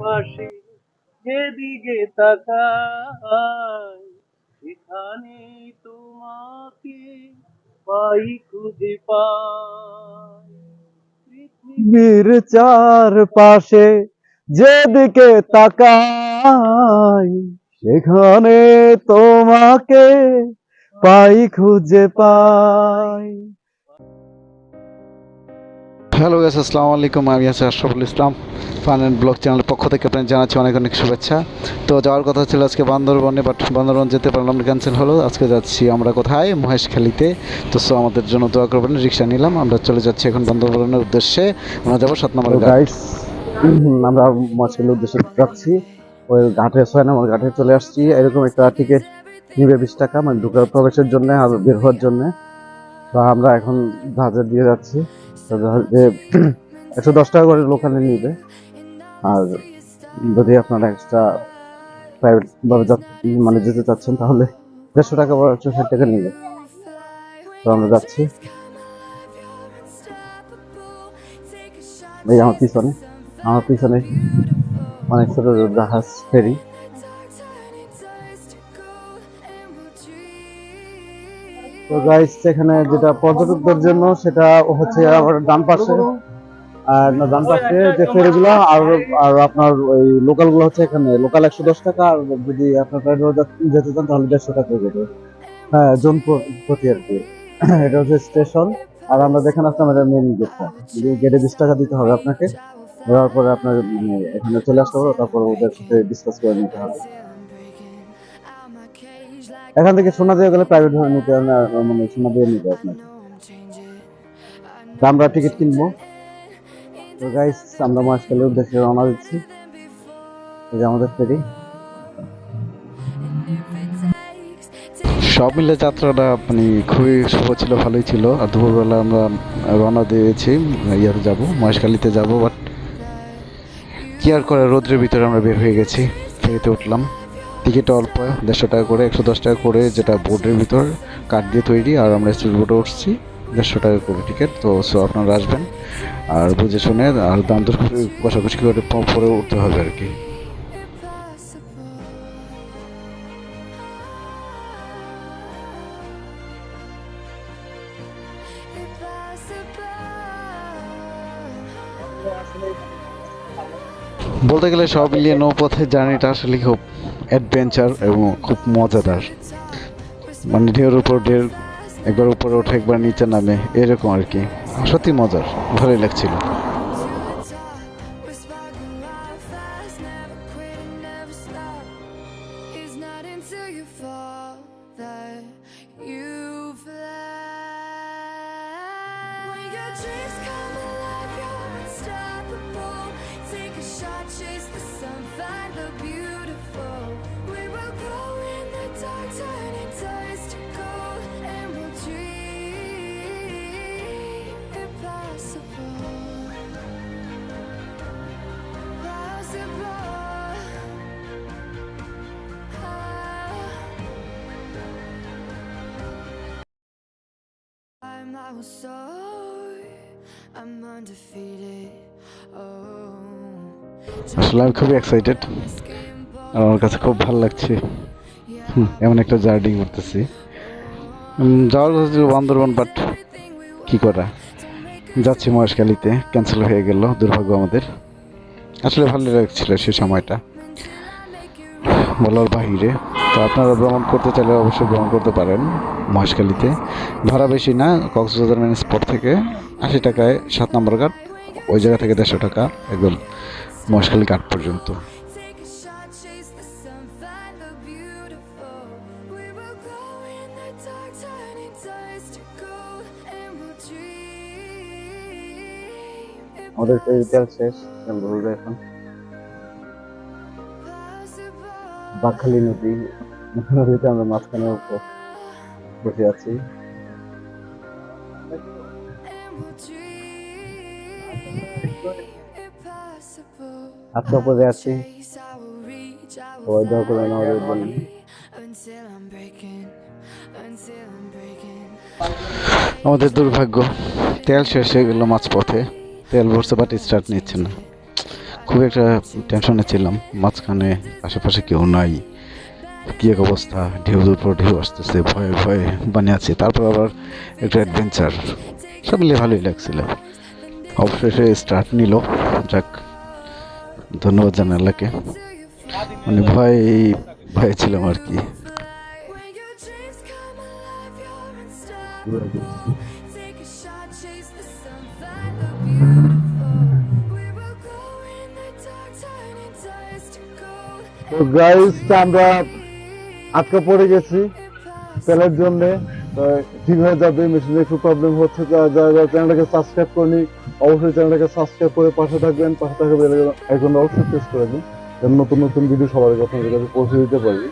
পাশে যেদিকে তাকাই, সেখানে তোমাকে পাই খুঁজে পৃথিবীর চার পাশে যেদিকে তাকাই, সেখানে তোমাকে পাই খুঁজে পাই। হ্যালো গাইস আসসালামু আলাইকুম আমি আছি Ashraful Islam fun and blog চ্যানেলের পক্ষ থেকে আপনার জানাচ্ছি অনেক অনেক শুভেচ্ছা। তো যাওয়ার কথা ছিল আজকে বান্দরবনে বাট বান্দরবন যেতে পারলাম ক্যান্সেল হলো। আজকে যাচ্ছি আমরা কোথায়? মহেশখালীতে। তো সো আমাদের জন্য দোয়া করবেন, রিক্সা নিলাম, আমরা চলে যাচ্ছি এখন বান্দরবনের উদ্দেশ্যে। আমরা যাব সাত নম্বর ঘাট গাইস আমরা মশকের উদ্দেশ্যে যাচ্ছি। ওই ঘাটে, ছয় নম্বর ঘাটে চলে আসছি। এরকম একটা টিকিট নিবে বিশ টাকা মানে ঢুকার প্রবেশের জন্য আর বের হওয়ার জন্য। তো আমরা এখন জাহাজে দিয়ে যাচ্ছি। একশো দশ টাকা করে লোকালে নিবে। আর যদি আপনারা এক্সট্রা প্রাইভেট ভাবে মানে যেতে চাচ্ছেন তাহলে দেড়শো টাকা বা একশো ষাট টাকা নিবে। তো আমরা যাচ্ছি। এই আমার পিছনে আমার পিছনে অনেক ছোট জাহাজ ফেরি। তো গাইস এখানে যেটা পর্যটকদের জন্য, সেটা হচ্ছে আমার ডান পাশে। আর ডান পাশে যে ফেরিগুলো আর আর আপনার ওই লোকালগুলো হচ্ছে এখানে। লোকাল একশো দশ টাকা, আর যদি আপনার যেতে চান, তাহলে দেড়শো টাকা দেবে। হ্যাঁ জন প্র- প্রতি আর কি। এটা হচ্ছে স্টেশন আর আমরা যেখানে আসলাম, এটা মেন গেটটা গেটে বিশ টাকা দিতে হবে আপনাকে, দেওয়ার পরে আপনার এখানে চলে আসতে হবে, তারপর ওদের সাথে ডিসকাস করে নিতে হবে। এখান থেকে সোনা দিয়ে গেলে প্রাইভেট ভাবে নিতে মানে সোনা দিয়ে নিতে আপনাকে। আমরা টিকিট কিনবো। তো গাইস আমরা মহেশখালীর উদ্দেশ্যে রওনা দিচ্ছি। এই যে আমাদের ফেরি সব মিলে যাত্রাটা মানে খুবই শুভ ছিল, ভালোই ছিল। আর দুপুরবেলা আমরা রওনা দিয়েছি, ইয়াতে যাব, মহেশখালীতে যাব বাট কি আর করে, রোদ্রের ভিতরে আমরা বের হয়ে গেছি, ফেরিতে উঠলাম। টিকিট অল্প দেড়শো টাকা করে, একশো দশ টাকা করে যেটা বোর্ডের ভিতর কাঠ দিয়ে তৈরি, আর আমরা স্পিড বোর্ডে উঠছি, দেড়শো টাকা করে টিকিট। তো সো আপনারা আসবেন আর বুঝে শুনে, আর দাম করে কষাকষি করে পরে উঠতে হবে আর কি। বলতে গেলে সব মিলিয়ে নৌপথের জার্নিটা আসলে খুব অ্যাডভেঞ্চার এবং খুব মজাদার। মানে ঢেউর উপর ঢের একবার উপরে ওঠে, একবার নিচে নামে, এরকম আর কি। সত্যি মজার, ভালোই লাগছিল। Take a shot, chase the sun, find the beautiful. We will glow in the dark, turning dust to gold, and we'll dream impossible. Possible. I'm our soul. I'm undefeated. Oh, আসলে আমি খুবই এক্সাইটেড আর আমার কাছে খুব ভালো লাগছে। এমন একটা জার্নি করতেছি। যাওয়ার ছিল বান্দরবন বাট কি করা? যাচ্ছি মহেশখালীতে ক্যান্সেল হয়ে গেল, দুর্ভাগ্য আমাদের। আসলে ভালো লাগছিল সে সময়টা। বলার বাহিরে। তো আপনারা ভ্রমণ করতে চাইলে অবশ্যই ভ্রমণ করতে পারেন মহেশখালীতে। ভাড়া বেশি না, কক্সবাজার মেন স্পট থেকে আশি টাকায় সাত নম্বর ঘাট, ওই জায়গা থেকে দেড়শো টাকা, একদম মশকালী কাঠ পর্যন্ত। বাঁকালি নদী নদীতে আমরা মাঝখানে বসে আছি। উপরে আছি। আমাদের দুর্ভাগ্য, তেল শেষ হয়ে গেল মাঝপথে। তেল ভরছে বাট স্টার্ট নিচ্ছে না। খুব একটা টেনশনে ছিলাম। মাঝখানে আশেপাশে কেউ নাই। কি এক অবস্থা, ঢেউ পর ঢেউ আসতেছে, ভয়ে ভয়ে বানিয়ে আছি। তারপর আবার একটা অ্যাডভেঞ্চার সব মিলিয়ে ভালোই লাগছিল। অবশেষে স্টার্ট নিল। যাক ধন্যবাদ জানালাকে মানে ভয় ভয় ছিলাম আর কি। তো গাইস আমরা আটকা পড়ে গেছি তেলের জন্য। ঠিক মেশিনে একটু প্রবলেম হচ্ছে চ্যানেলটাকে সাবস্ক্রাইব করে অবশ্যই চ্যানেলটাকে সাবস্ক্রাইব করে পাশে থাকবেন, পাশে থাকবে এখন অবশ্যই প্রেস করে দিন। নতুন নতুন ভিডিও সবার আগে কাছে পৌঁছে দিতে পারি।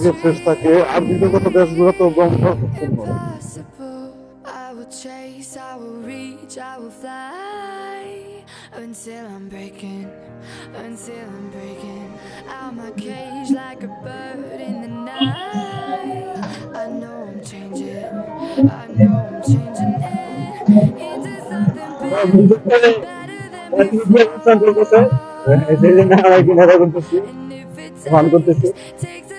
থাকে ফ্রেশ থাকে আর বিগত দেশগুলো তো ব্রহ্ম Impossible. I chase, I will reach, I will fly until I'm breaking, until I'm breaking out my cage like a bird in the night. I know I'm changing, I know I'm changing it into something better, better than before. And if it takes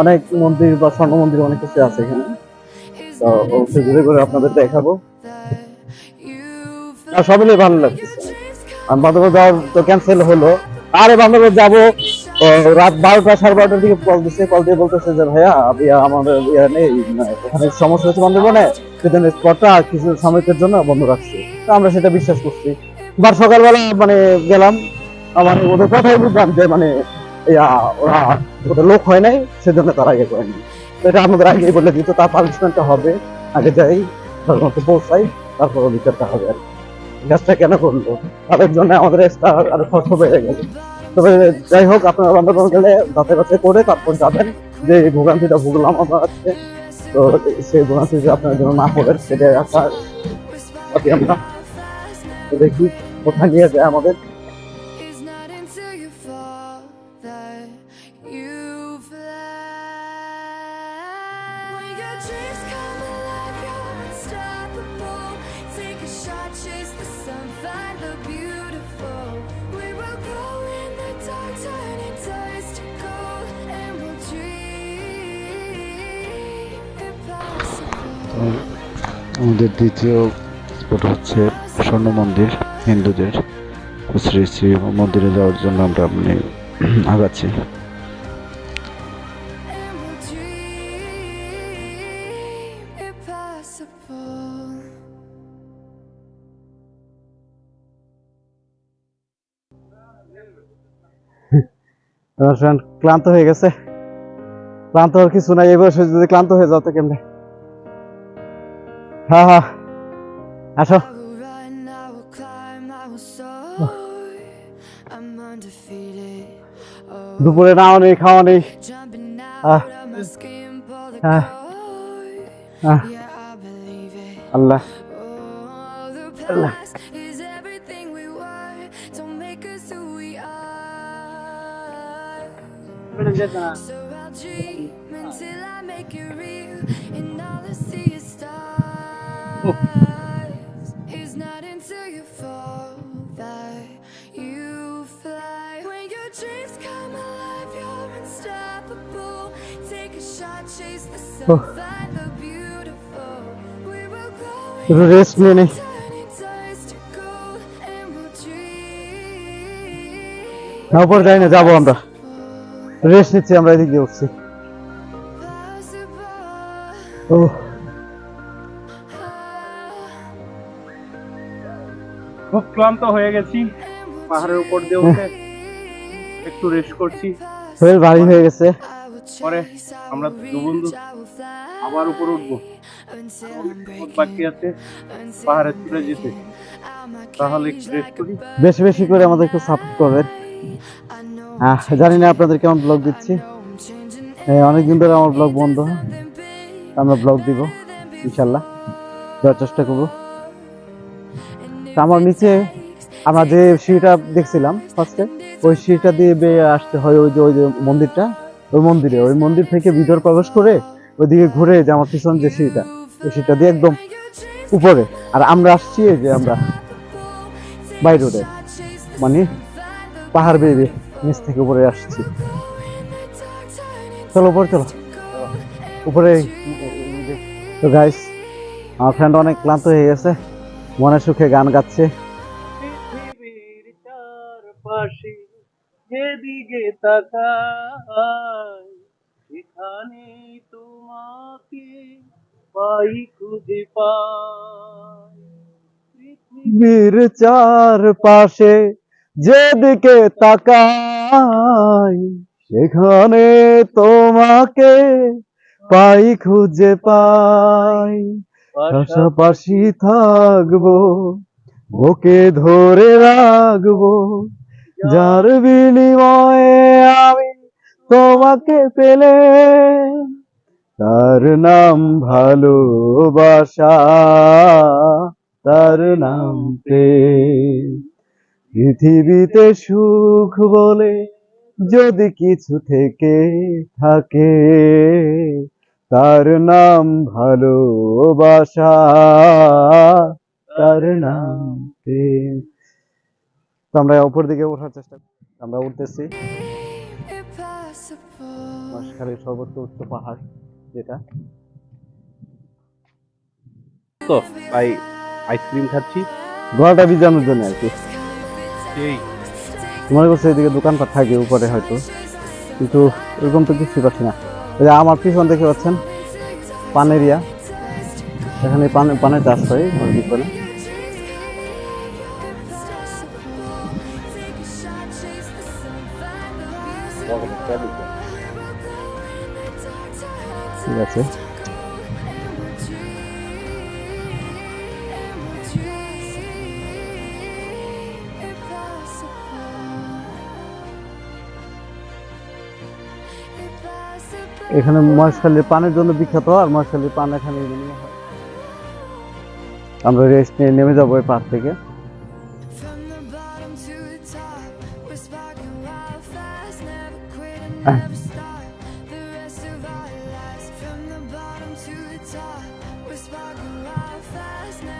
অনেক মন্দির বা স্বর্ণ মন্দির অনেক কিছু আছে এখানে। তো আপনাদের দেখাবো। ভালো যাওয়ার তো ক্যান্সেল হলো। আরে যাব রাত বারোটা সাড়ে বারোটার দিকে কল কল দিয়ে বলতেছে যে ভাইয়া ইয়া, আমাদের ইয়া নেই ওখানে সমস্যা হচ্ছে বান্ধবনে সেজন্য স্পটটা কিছু জন্য বন্ধ রাখছি। তো আমরা সেটা বিশ্বাস করছি। বার সকালবেলা মানে গেলাম। আমার ওদের কথাই বুঝলাম যে মানে ওরা লোক হয় নাই, সেজন্য তারা আগে করেনি এটা আমাদের আগে বলে দিত, তার পানিশমেন্টটা হবে, আগে যাই, তার মতো পৌঁছাই, তারপর বিচারটা হবে আর কাজটা কেন করল? তাদের জন্য আমাদের আরও খরচ বেড়ে গেল। তবে যাই হোক, আপনারা বান্ধব গেলে যাতে যাতে করে তারপর যাবেন, যে এই ভোগান্তিটা ভুগলাম আমরা আজকে তো সেই ভোগান্তি যে আপনার জন্য না পড়ে সেটা আশা আমরা দেখি, কোথায় নিয়ে যায় আমাদের। আমাদের দ্বিতীয় স্পট হচ্ছে স্বর্ণ মন্দির, হিন্দুদের। শ্রী শ্রী মন্দিরে যাওয়ার জন্য আমরা মানে আগাচ্ছি। ক্লান্ত হয়ে গেছে। ক্লান্ত কিছু নাই বয়সে যদি ক্লান্ত হয়ে যাও তো কেমনে? হ্যাঁ হ্যাঁ আসো। I will run, I will climb, I So I'll dream until I make it real, and all I see is stars. It's not until you fall that you fly. When your dreams come alive, you're unstoppable. Take a shot, chase the sun, Oh. find the beautiful. We will go একটু rest নিয়ে নেই turning dust to gold, and we'll dream. না উপরে যাই না যাবো আমরা rest নিচ্ছি আমরা এদিকে উঠছি। ও খুব ক্লান্ত হয়ে গেছি। পাহাড়ের উপর দিয়ে উঠে একটু রেস্ট করছি। শরীর ভারী হয়ে গেছে। পরে আমরা দু বন্ধু আবার উপর উঠবো। বাকি আছে পাহাড়ে চলে যেতে। তাহলে একটু রেস্ট করি। বেশি বেশি করে আমাদের একটু সাপোর্ট করবেন। জানি না আপনাদের কেমন ব্লগ দিচ্ছি। অনেকদিন ধরে আমার ব্লগ বন্ধ। আমরা ব্লগ দিব, ইনশাল্লাহ। দেওয়ার চেষ্টা করব। আমার নিচে আমরা যে সিঁড়িটা দেখছিলাম ফার্স্টে ওই সিঁড়িটা দিয়ে বেয়ে আসতে হয় ওই যে ওই যে মন্দিরটা। ওই মন্দিরে, ওই মন্দির থেকে ভিতর প্রবেশ করে ওইদিকে ঘুরে যে আমার পিছন যে সিঁড়িটা, ওই সিঁড়িটা দিয়ে একদম উপরে। আর আমরা আসছি যে আমরা বাই রোডে। মানে পাহাড় বেয়ে। নিচ থেকে উপরে আসছি। চলো, উপরে চলো। উপরে তো গাইস আমার ফ্রেন্ড অনেক ক্লান্ত হয়ে গেছে, মনে সুখে গান গাচ্ছে। পৃথিবীর যেদিকে তাকাই, সেখানে তোমাকে পাই খুঁজে পাই। পৃথিবী বীর চার পাশে যেদিকে তাকাই, সেখানে তোমাকে পাই, খুঁজে পাই। পাশাপাশি থাকব, বুকে ধরে রাখব। যার বিনিময়ে আমি তোমাকে পেলে তার নাম ভালোবাসা, তার নাম প্রেম। পৃথিবীতে সুখ বলে যদি কিছু থেকে থাকে তার নাম ভালোবাসা তার নাম প্রেম। তো আমরা উপর দিকে ওঠার চেষ্টা আমরা উঠতেছি. মহেশখালীর সর্বোচ্চ উচ্চ পাহাড় যেটা। তো তাই আইসক্রিম খাচ্ছি। গলাটা ভিজানোর জন্য আর কি। মনে করছে এদিকে দোকানপাট থাকে উপরে হয়তো। কিন্তু এরকম তো কিছুই পাচ্ছি না। এই যে আমার পিছন দেখতে পাচ্ছেন পান এরিয়া এখানে পান, পানের চাষ হয় ওর ভিতরে। ঠিক আছে। এখানে মহেশখালীর পানের জন্য বিখ্যাত আর মহেশখালীর পান এখানে হয়। আমরা রেস্ট নিয়ে নেমে যাব এই পাহাড় থেকে।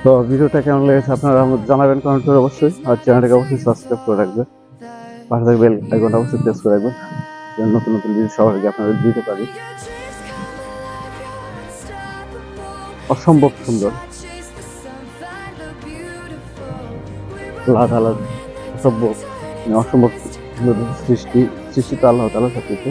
তো ভিডিওটা কেমন লেগেছে আপনারা জানাবেন কমেন্ট করে অবশ্যই। আর চ্যানেলটাকে অবশ্যই সাবস্ক্রাইব করে রাখবেন। পাশে থাকবে আইকনটা অবশ্যই প্রেস করে রাখবেন। নতুন নতুন জিনিস আগে আপনাদের দিতে পারি. অসম্ভব সুন্দর আল্লাহ তালার অসম্ভব মানে অসম্ভব সুন্দর সৃষ্টি সৃষ্টি তো আল্লাহ তালা সব কিছু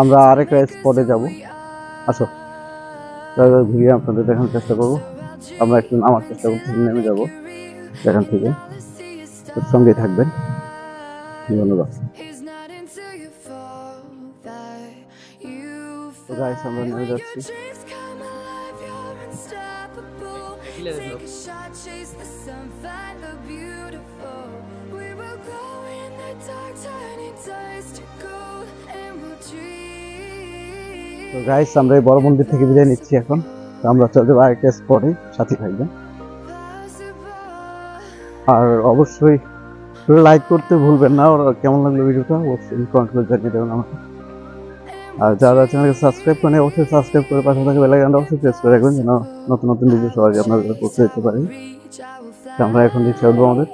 আমরা আরেকটা স্পটে যাব। আসো। ঘুরিয়ে আপনাদের দেখানোর চেষ্টা করব। আমরা একটু নামার চেষ্টা করছি নেমে যাব এখান থেকে। তোর সঙ্গেই থাকবেন। ধন্যবাদ। গাইস আমরা নেমে যাচ্ছি। তো গাইস আমরা এই বড় মন্দির থেকে বিদায় নিচ্ছি এখন। তো আমরা চলে যাব আরেকটা স্পটে সাথে থাকবেন আর অবশ্যই লাইক করতে ভুলবেন না আর কেমন লাগল ভিডিওটা অবশ্যই কমেন্ট করে জানিয়ে দেবেন আমাকে। আর যারা চ্যানেলকে সাবস্ক্রাইব করেন, অবশ্যই সাবস্ক্রাইব করে পাশে থাকা বেলাইকনটা অবশ্যই প্রেস করে রাখবেন, যেন নতুন নতুন ভিডিও সবাই আপনাদের কাছে পৌঁছে যেতে পারে। আমরা এখন দিচ্ছি আমাদের।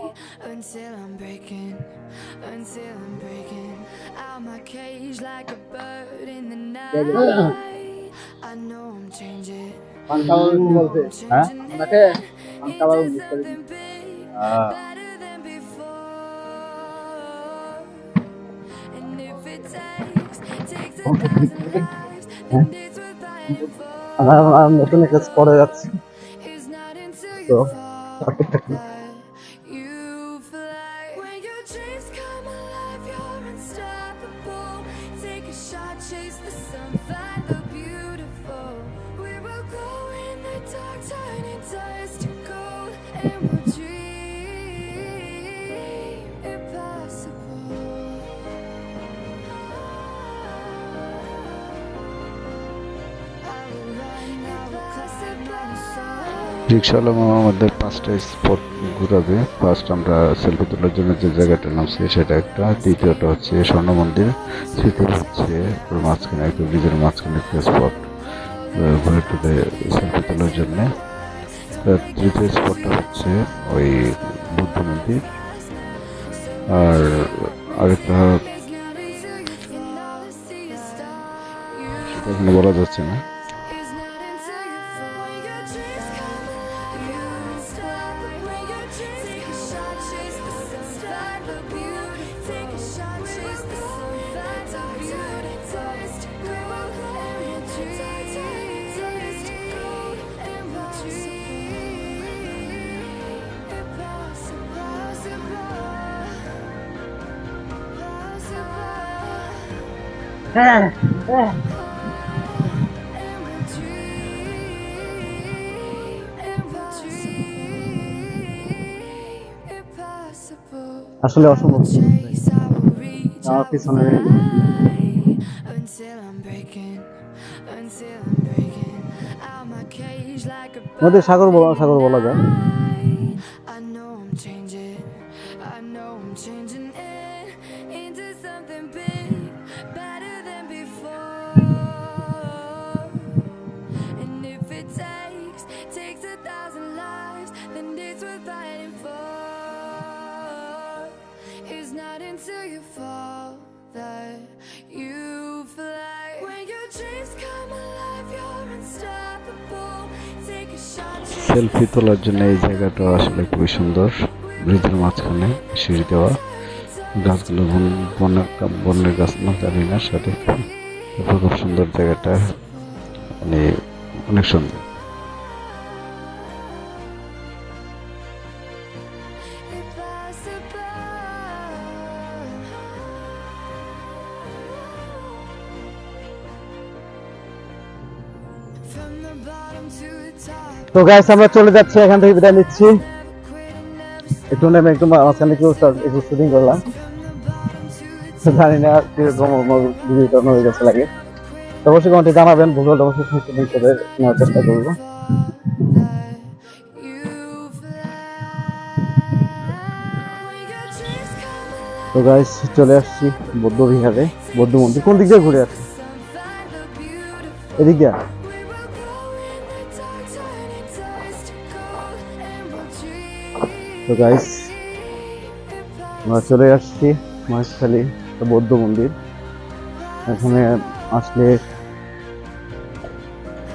আমরা নতুন একটা স্পটে যাচ্ছি It's not until তো you wish I chased the sun, find the beauty. রিক্সাওয়ালা মামা আমাদের পাঁচটা স্পট ঘুরাবে। ফার্স্ট আমরা সেলফি তোলার জন্য যে জায়গাটা নামছি সেটা একটা। দ্বিতীয়টা হচ্ছে স্বর্ণ মন্দির। তৃতীয় হচ্ছে মাঝখানে একটা ব্রিজের মাঝখানে একটা স্পট ঘুরে টুরে সেলফি তোলার জন্য। তৃতীয় স্পটটা হচ্ছে ওই বুদ্ধ মন্দির। আর আরেকটা সেটা এখানে বলা যাচ্ছে না। আসলে অসম্ভব আমার পিছনে নদীর সাগর বলা সাগর বলা যায় takes a thousand lives, then it's worth fighting selfie তোলার জন্য এই জায়গাটা আসলে খুবই সুন্দর। ব্রিজের মাঝখানে সিঁড়ি দেওয়া। গাছগুলো বনের বনের গাছ না, জানি না সঠিক খুব সুন্দর জায়গাটা। মানে অনেক সুন্দর। তো গাইস আমরা চলে যাচ্ছি, এখান থেকে বিদায় নিচ্ছি। একটু নেমে একটু মাঝখানে একটু একটু শুটিং করলাম। জানি না কীরকম ভিডিওটা হয়ে গেছে লাগে। তো অবশ্যই কমেন্টে জানাবেন, ভুল অবশ্যই শুটিং করে নেওয়ার চেষ্টা করব। তো গাইস চলে আসছি বৌদ্ধ বিহারে, বৌদ্ধ মন্দির। কোন দিক দিয়ে ঘুরে আসছি এদিক দিয়ে? তো গাইস আমরা চলে আসছি মহেশখালী বৌদ্ধ মন্দির। এখানে আসলে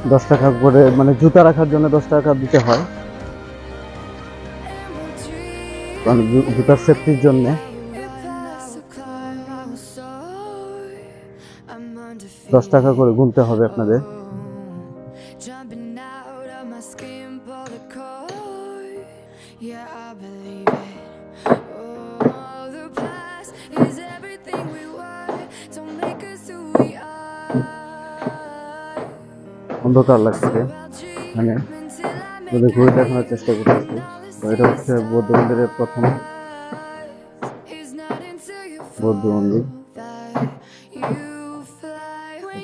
দশ টাকা করে মানে জুতা রাখার জন্য দশ টাকা দিতে হয়। জু- জুতার সেফটির জন্য। দশ টাকা করে গুনতে হবে আপনাদের। অন্ধকার লাগছে মানে যদি ঘুরে দেখানোর চেষ্টা করতেছি। তো এটা হচ্ছে বৌদ্ধ মন্দিরের প্রথম বৌদ্ধ মন্দির। you fly. When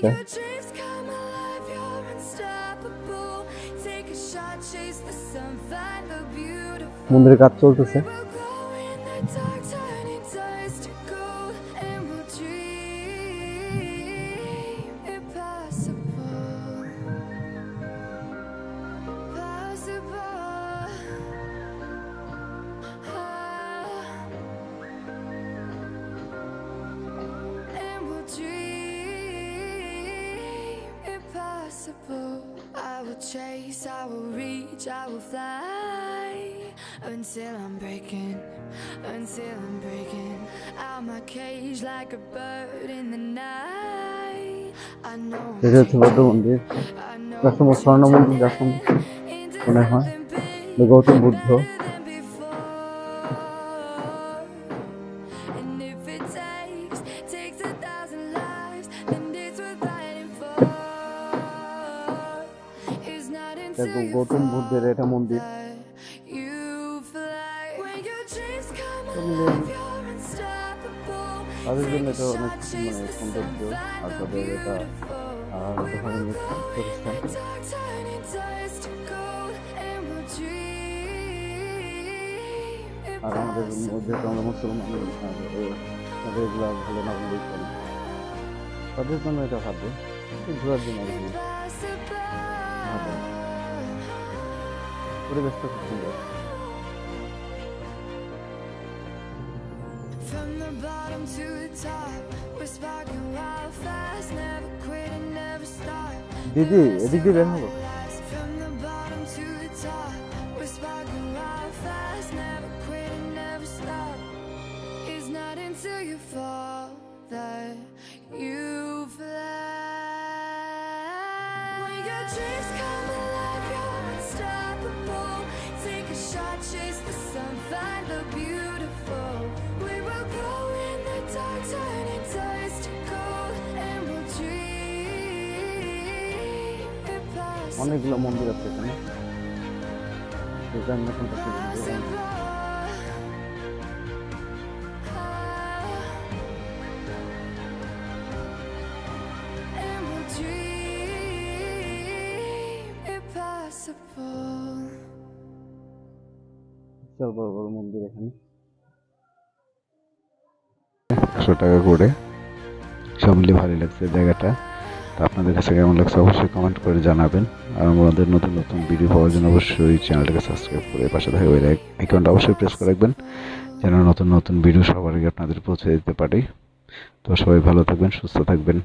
এটা হচ্ছে বৌদ্ধ মন্দির I know একটা স্বর্ণ মন্দির যখন মনে হয় যে Gautam Buddha and we'll dream আর আমাদের মধ্যে তো আমরা মুসলমান তাদের এগুলো ভালো না বললেই চলে। তাদের জন্য এটা কিন্তু ঘোরার জন্য পরিবেশটা খুব সুন্দর। bottom to the top, we're sparking wild fast, never quit and never stop. দিদি এদিক দিয়ে বের হবো অনেকগুলো মন্দির আছে এখানে। বড় বড় মন্দির এখানে। একশো টাকা করে। সব মিলে ভালো লাগছে জায়গাটা। আপনাদের কাছে কেমন লাগছে অবশ্যই কমেন্ট করে জানাবেন। আর আমাদের নতুন নতুন ভিডিও পাওয়ার জন্য অবশ্যই চ্যানেলটাকে সাবস্ক্রাইব করে পাশে থাকা ওই অবশ্যই প্রেস করে রাখবেন, যেন নতুন নতুন ভিডিও সবার আগে আপনাদের পৌঁছে দিতে পারি। তো সবাই ভালো থাকবেন, সুস্থ থাকবেন।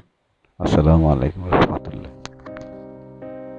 আসসালামু আলাইকুম রহমতুল্লাহ।